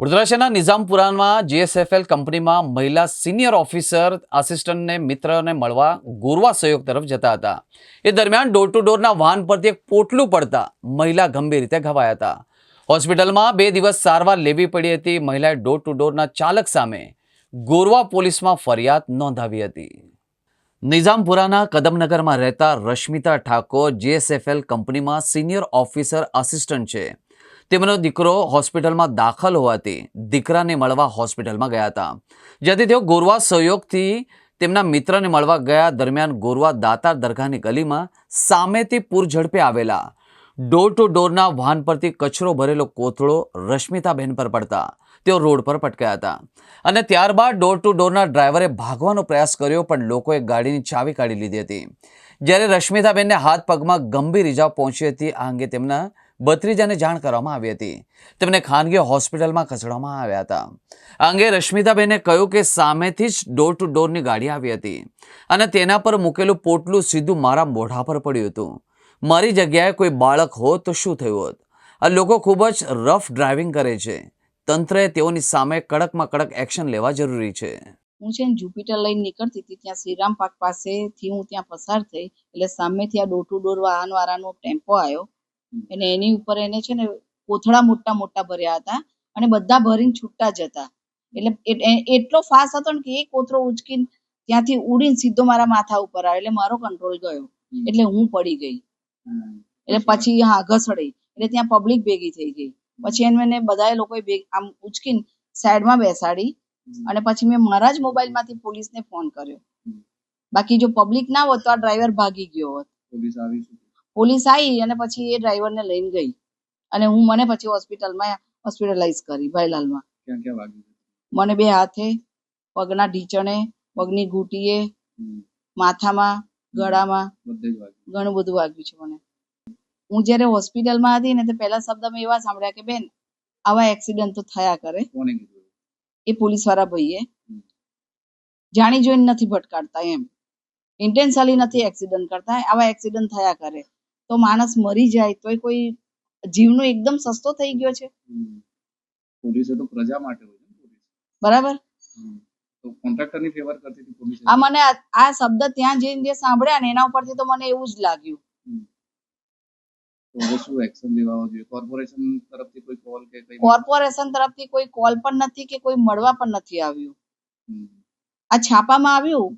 વડોદરા શહેરના નિઝામપુરામાં જીએસએફએલ કંપનીમાં મહિલા સિનિયર ઓફિસર આસિસ્ટન્ટને મિત્રને મળવા ગોરવા સહયોગ તરફ જતા હતા. એ દરમિયાન ડોર ટુ ડોરના વાહન પરથી એક પોટલું પડતા મહિલા ગંભીર રીતે ઘવાયા હતા. હોસ્પિટલમાં બે દિવસ સારવાર લેવી પડી હતી. મહિલાએ ડોર ટુ ડોરના ચાલક સામે ગોરવા પોલીસમાં ફરિયાદ નોંધાવી હતી. નિઝામપુરાના કદમનગરમાં રહેતા રશ્મિતા ઠાકોર જીએસએફએલ કંપનીમાં સિનિયર ઓફિસર આસિસ્ટન્ટ છે. તેમનો દીકરો હોસ્પિટલમાં દાખલ હોવાથી દીકરાને મળવા હોસ્પિટલમાં ગયા હતા. જ્યાંથી તેઓ ગોરવા સહયોગથી તેમના મિત્રને મળવા ગયા દરમિયાન ગોરવા દાતાર દરગાહની ગલીમાં સામેથી પૂર ઝડપે આવેલા ડોર ટુ ડોરના વાહન પરથી કચરો ભરેલો કોથળો રશ્મિતાબેન પર પડતા તેઓ રોડ પર પટકાયા હતા. અને ત્યારબાદ ડોર ટુ ડોરના ડ્રાઈવરે ભાગવાનો પ્રયાસ કર્યો, પણ લોકોએ ગાડીની ચાવી કાઢી લીધી હતી. જ્યારે રશ્મિતાબેનને હાથ પગમાં ગંભીર ઇજા પહોંચી હતી, આ અંગે તેમના ભત્રીજાને જાણ કરવામાં આવી હતી. તેમને ખાનગી હોસ્પિટલમાં ખસેડવામાં આવ્યા હતા. આ અંગે રશ્મિતાબેને કહ્યું કે સામેથી જ ડોર ટુ ડોરની ગાડી આવી હતી અને તેના પર મૂકેલું પોટલું સીધું મારા મોઢા પર પડ્યું હતું. મારી જગ્યાએ કોઈ બાળક હોત તો શું થયું હોત? આ લોકો ખૂબ જ રફ ડ્રાઇવિંગ કરે છે. તંત્રએ તેઓની સામે કડકમાં કડક એક્શન લેવા જરૂરી છે. હું છે ને જુપિટર લઈને નીકળતી હતી, ત્યાં શ્રીરામ પાર્ક પાસેથી હું ત્યાં પસાર થઈ, એટલે સામેથી આ ડોર ટુ ડોર વાહન વાળાનો ટેમ્પો આવ્યો. અને એની ઉપર એને છે ને કોથળા મોટા મોટા ભર્યા હતા અને બધા ભરીને છૂટતા જ હતા. એટલે એટલો ફાસ્ટ હતો ને કે એ કોથળો ઉચકીને ત્યાંથી ઉડીને સીધો મારા માથા ઉપર આવ્યો. એટલે મારો કંટ્રોલ ગયો. એટલે હું પડી ગઈ. એટલે પછી? હા ઘસડી. એટલે ત્યાં પબ્લિક ભેગી થઈ ગઈ. પછી એને મને બધા ભેગ આમ ઉચકીને સાઈડમાં બેસાડી અને પછી મેં મારા જ મોબાઈલમાંથી પોલીસને ફોન કર્યો. બાકી જો પબ્લિક ના હોત તો આ ડ્રાઈવર ભાગી ગયો હોત. પોલીસ આવી પોલીસ આવી અને પછી એ ડ્રાઈવરને લઈને ગઈ. અને હું મને પછી હોસ્પિટલમાં હોસ્પિટલાઇઝ કરી ભાઈલાલમાં. ક્યાં ક્યાં વાગ્યું? મને બે હાથે પગના ઢીચણે પગની ઘૂંટીએ માથામાં ગળામાં ઘણું બધું વાગ્યું છે મને. હું જ્યારે હોસ્પિટલમાં હતી ને તો પહેલા શબ્દ મેં એવા સાંભળ્યા કે બેન આવા એક્સિડન્ટ તો થયા કરે. એ પોલીસવાળા ભાઈએ જાણી જોઈને નથી ભટકાડતા એમ. ઇન્ટેન્શિયલી નથી એક્સિડન્ટ કરતા. આવા એક્સિડન્ટ થયા કરે. તો માણસ મરી જાય તો કોઈ જીવનો એકદમ સસ્તો થઈ ગયો છે. પોલીસે તો પ્રજા માટે હોય બરાબર? તો કોન્ટ્રાક્ટરની ફેવર કરતી હતી પોલીસ? આ મને આ શબ્દ ત્યાં જઈને જે સાંભળ્યા ને એના ઉપરથી તો મને એવું જ લાગ્યું. તો શું એક્શન લેવા જોઈએ? કોર્પોરેશન તરફથી કોઈ કોલ કે કઈ? કોર્પોરેશન તરફથી કોઈ કોલ પણ નથી કે કોઈ મળવા પણ નથી આવ્યું. આ છાપામાં આવ્યું.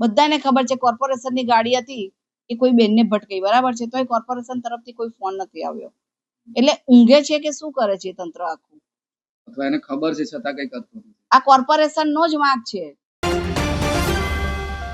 બધાને ખબર છે કોર્પોરેશનની ગાડી હતી. એ કોઈ બેનને ભટકાઈ. બરાબર છે? તો એ કોર્પોરેશન તરફથી કોઈ ફોન નથી આવ્યો. એટલે ઊંઘે છે કે શું કરે છે તંત્ર આખું? અથવા એને ખબર છે છતાં કઈ કરતું આ કોર્પોરેશન નો જ વાંક છે.